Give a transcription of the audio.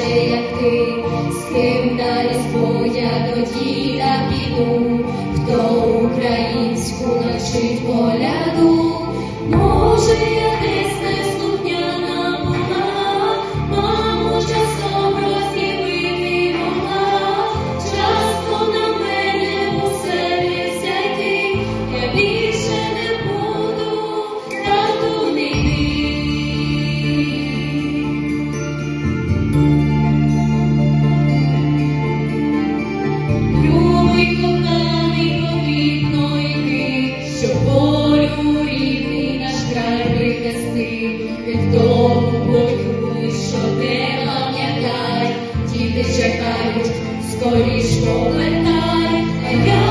же, як ти, з ким на різдво я до діда піду, хто українську начить волю. чекають, скоріш повертай, а я.